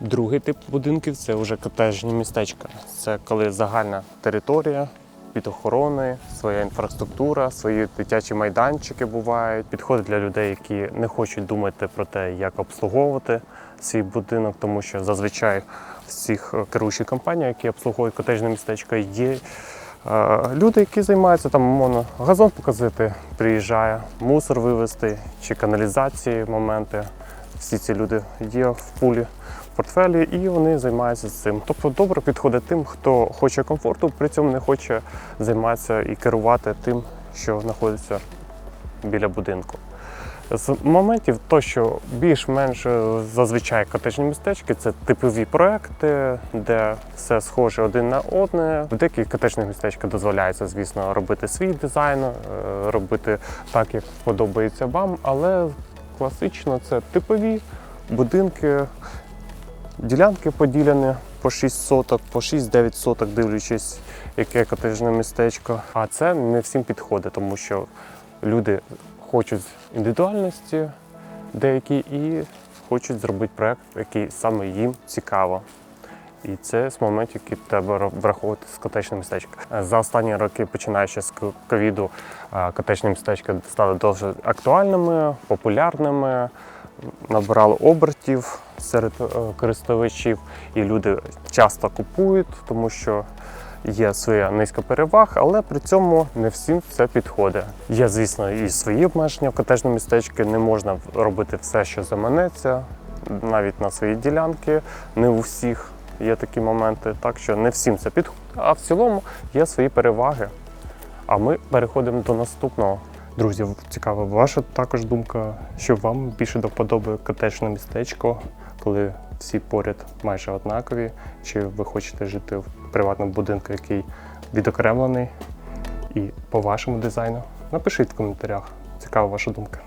Другий тип будинків це вже котежні містечка. Це коли загальна територія під охороною, своя інфраструктура, свої дитячі майданчики бувають. Підходить для людей, які не хочуть думати про те, як обслуговувати свій будинок, тому що зазвичай всіх е, керуючих компаніях, які обслуговують котежне містечко, є е, люди, які займаються там умовно газон показати, приїжджає, мусор вивезти чи каналізації моменти. Всі ці люди є в пулі портфелі, і вони займаються цим. Тобто добре підходить тим, хто хоче комфорту, при цьому не хоче займатися і керувати тим, що знаходиться біля будинку. З моментів, то що більш-менш зазвичай котежні містечки це типові проекти, де все схоже один на одне. В деяких котежних містечках дозволяється, звісно, робити свій дизайн, е, робити так, як подобається вам, але класично це типові будинки, ділянки поділені по 6 соток, по 6-9 соток, дивлячись, яке котежне містечко. А це не всім підходить, тому що люди хочуть індивідуальності деякі і хочуть зробити проект, який саме їм цікаво. І це з моментів, які треба враховувати з котечним містечком. За останні роки, починаючи з ковіду, котечні містечка стали дуже актуальними, популярними, набирали обертів серед е, користувачів, і люди часто купують, тому що є своя низка переваг, але при цьому не всім це підходить. Є, звісно, і свої обмеження в котежному містечку. Не можна робити все, що заманеться, навіть на свої ділянки. Не у всіх є такі моменти, так що не всім це підходить. А в цілому є свої переваги. А ми переходимо до наступного. Друзі, цікава ваша також думка, що вам більше до вподоби котечне містечко, коли всі поряд майже однакові, чи ви хочете жити в приватному будинку, який відокремлений і по вашому дизайну. Напишіть в коментарях. Цікава ваша думка.